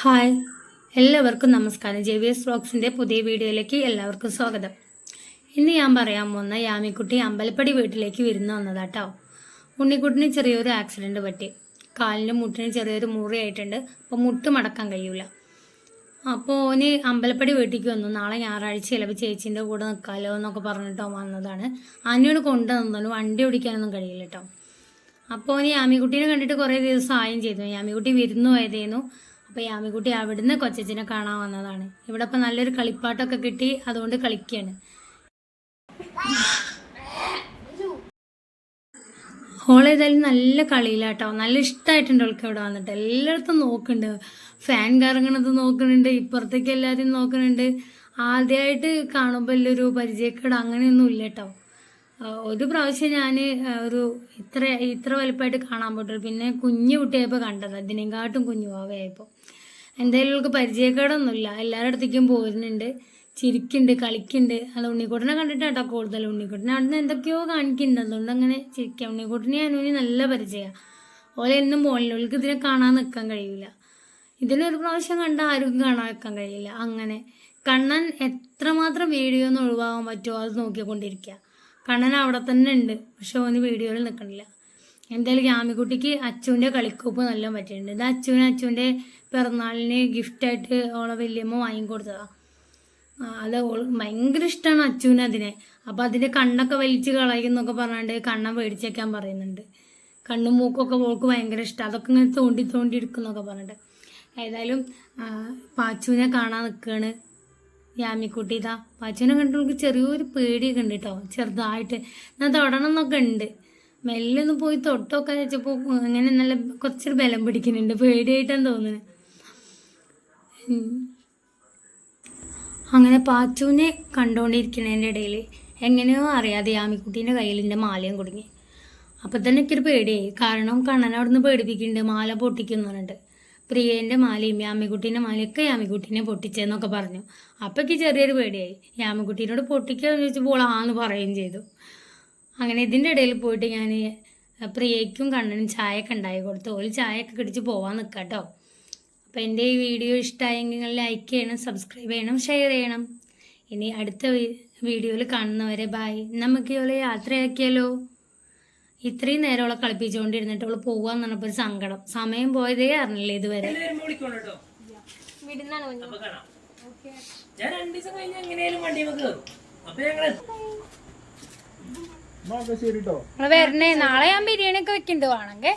Hi. എല്ലാവർക്കും നമസ്കാരം. J V S വ്ളോഗ്സിന്റെ പുതിയ വീഡിയോയിലേക്ക് എല്ലാവർക്കും സ്വാഗതം. ഇന്ന് ഞാൻ പറയാൻ പോകുന്ന യാമിക്കുട്ടി അമ്പലപ്പടി വീട്ടിലേക്ക് വരുന്ന വന്നതാട്ടോ. ഉണ്ണിക്കുട്ടിന് ചെറിയൊരു ആക്സിഡന്റ് പറ്റി. കാലിന്റെ മുട്ടിന് ചെറിയൊരു മുറിയായിട്ടുണ്ട്. അപ്പോൾ മുട്ട് മടക്കാൻ കഴിയൂല. അപ്പോൾ ഓന് അമ്പലപ്പടി വീട്ടിലേക്ക് വന്നു. നാളെ ഞായറാഴ്ച ചിലപ്പോൾ ചേച്ചീന്റെ കൂടെ നിൽക്കാമല്ലോ എന്നൊക്കെ പറഞ്ഞിട്ടോ വന്നതാണ്. ആനയോട് കൊണ്ടുവന്നാലും വണ്ടി ഓടിക്കാനൊന്നും കഴിയില്ല കേട്ടോ അപ്പോൾ ഓന് യാമിക്കുട്ടീനെ കണ്ടിട്ട് കുറേ ദിവസം ആയും ചെയ്തു. യാമിക്കുട്ടി വിരുന്നു പോയതേന്നു. അപ്പോൾ യാമിക്കുട്ടി അവിടുന്ന് കൊച്ചച്ചിനെ കാണാൻ വന്നതാണ്. ഇവിടെ ഇപ്പം നല്ലൊരു കളിപ്പാട്ടൊക്കെ കിട്ടി അതുകൊണ്ട് കളിക്കുകയാണ് ഓളേതായാലും നല്ല കളിയിലാട്ടോ. നല്ല ഇഷ്ടമായിട്ടുണ്ട് അവൾക്ക് ഇവിടെ വന്നിട്ട്. എല്ലായിടത്തും നോക്കുന്നുണ്ട്. ഫാൻ കറങ്ങണത് നോക്കുന്നുണ്ട്. ഇപ്പുറത്തേക്ക് എല്ലാവരും നോക്കുന്നുണ്ട്. ആദ്യമായിട്ട് കാണുമ്പോൾ ഒരു പരിചയക്കേട് അങ്ങനെയൊന്നും ഇല്ല കേട്ടോ. ഒരു പ്രാവശ്യം ഞാൻ ഒരു ഇത്ര ഇത്ര വലുപ്പമായിട്ട് കാണാൻ പറ്റുള്ളൂ പിന്നെ കുഞ്ഞു കുട്ടിയായപ്പോൾ കണ്ടത്. അതിനെക്കാട്ടും കുഞ്ഞു പാവയായപ്പോൾ എന്തായാലും അവൾക്ക് പരിചയക്കേടൊന്നുമില്ല. എല്ലാവരുടെ അടുത്തേക്കും പോരുന്നുണ്ട്. ചിരിക്കുന്നുണ്ട് കളിക്കുന്നുണ്ട്. അത് ഉണ്ണിക്കുട്ടനെ കണ്ടിട്ടാട്ടോ കൂടുതൽ ഉണ്ണിക്കുട്ടനെ നിന്ന് എന്തൊക്കെയോ കാണിക്കുന്നുണ്ട്. അതുകൊണ്ട് അങ്ങനെ ചിരിക്കുക ഉണ്ണിക്കുട്ടനെ അനുവിന് നല്ല പരിചയമാണ് ഓലെ എന്നും പോകണില്ല ഓൾക്ക് ഇതിനെ കാണാൻ നിൽക്കാൻ കഴിയില്ല ഇതിനൊരു പ്രാവശ്യം കണ്ട ആരും കാണാൻ വെക്കാൻ കഴിയില്ല. അങ്ങനെ കണ്ണൻ എത്രമാത്രം വീഡിയോ ഒന്ന് ഒഴിവാകാൻ പറ്റുമോ അത് നോക്കിക്കൊണ്ടിരിക്കുക കണ്ണൻ അവിടെ തന്നെ ഉണ്ട്. പക്ഷെ ഓന് വീഡിയോയിൽ നിൽക്കണില്ല എന്തായാലും യാമിക്കുട്ടിക്ക് അച്ചുവിന്റെ കളിക്കോപ്പ് നല്ല പറ്റിയിട്ടുണ്ട്. ഇത് അച്ചുവിന് അച്ചുവിന്റെ പിറന്നാളിന് ഗിഫ്റ്റായിട്ട് ഓളെ വല്യമ്മ വാങ്ങിക്കൊടുത്തതാണ് അത് ഭയങ്കര ഇഷ്ടമാണ് അച്ചുവിന് അതിനെ. അപ്പോൾ അതിന്റെ കണ്ണൊക്കെ വലിച്ച് കളയുന്നൊക്കെ പറഞ്ഞാണ്ട് കണ്ണൻ മേടിച്ചേക്കാൻ പറയുന്നുണ്ട്. കണ്ണും മൂക്കൊക്കെ ഓൾക്ക് ഭയങ്കര ഇഷ്ടം. അതൊക്കെ ഇങ്ങനെ തോണ്ടി തോണ്ടി എടുക്കുന്നൊക്കെ പറഞ്ഞിട്ട്. ഏതായാലും പാച്ചുവിനെ കാണാൻ നിൽക്കുകയാണ് യാമിക്കുട്ടി ഇതാ പാച്ചുവിനെ കണ്ടിട്ട് നമുക്ക് ചെറിയൊരു പേടിയൊക്കെ ഉണ്ട് കേട്ടോ ചെറുതായിട്ട്. ഞാൻ തൊടണം എന്നൊക്കെ ഉണ്ട്. മെല്ലെ ഒന്ന് പോയി തൊട്ടൊക്കെ വെച്ചപ്പോൾ അങ്ങനെ നല്ല കുറച്ചൊരു ബലം പിടിക്കുന്നുണ്ട്. പേടിയായിട്ടാണ് തോന്നുന്നത് അങ്ങനെ പാച്ചുവിനെ കണ്ടുകൊണ്ടിരിക്കുന്നതിന്റെ ഇടയിൽ എങ്ങനെയോ അറിയാതെ യാമിക്കുട്ടീന്റെ കയ്യിൽ എന്റെ മാലയും കുടുങ്ങി. അപ്പം തന്നെ എനിക്കൊരു പേടിയായി. കാരണം കണ്ണൻ അവിടുന്ന് പേടിപ്പിക്കുന്നുണ്ട് മാല പൊട്ടിക്കുന്നു പറഞ്ഞിട്ട് പ്രിയേന്റെ മാലയും യാമിക്കുട്ടീന്റെ മാലയൊക്കെ യാമിക്കുട്ടീനെ പൊട്ടിച്ചെന്നൊക്കെ പറഞ്ഞു. അപ്പം ചെറിയൊരു പേടിയായി. യാമിക്കുട്ടീനോട് പൊട്ടിക്കാന്ന് ചോദിച്ചപ്പോൾ ആന്ന് പറയുകയും ചെയ്തു. അങ്ങനെ ഇതിന്റെ ഇടയിൽ പോയിട്ട് ഞാൻ പ്രിയയ്ക്കും കണ്ണനും ചായയൊക്കെ ഉണ്ടായി കൊടുത്തു. ഓൽ ചായയൊക്കെ കിടിച്ച് പോവാൻ നിൽക്കാം കേട്ടോ അപ്പോൾ എന്റെ ഈ വീഡിയോ ഇഷ്ടമായെങ്കിൽ നിങ്ങൾ ലൈക്ക് ചെയ്യണം സബ്സ്ക്രൈബ് ചെയ്യണം ഷെയർ ചെയ്യണം. ഇനി അടുത്ത വീഡിയോയിൽ കാണുന്നവരെ ബായ് നമുക്ക് യാത്രയാക്കിയാലോ? ഇത്രയും നേരം അവളെ കളിപ്പിച്ചുകൊണ്ടിരുന്നിട്ട് അവൾ പോവാന്ന് പറഞ്ഞപ്പോ ഒരു സങ്കടം. സമയം പോയതേ അറിഞ്ഞില്ല ഇതുവരെ. ഞാൻ രണ്ടു ദിവസം കഴിഞ്ഞ് എങ്ങനെയാലും വണ്ടി കയറും അപ്പൊ ഞങ്ങൾ വരണേ. നാളെ ഞാൻ ബിരിയാണി ഒക്കെ വെക്കണ്ട്. വേണമെങ്കിൽ.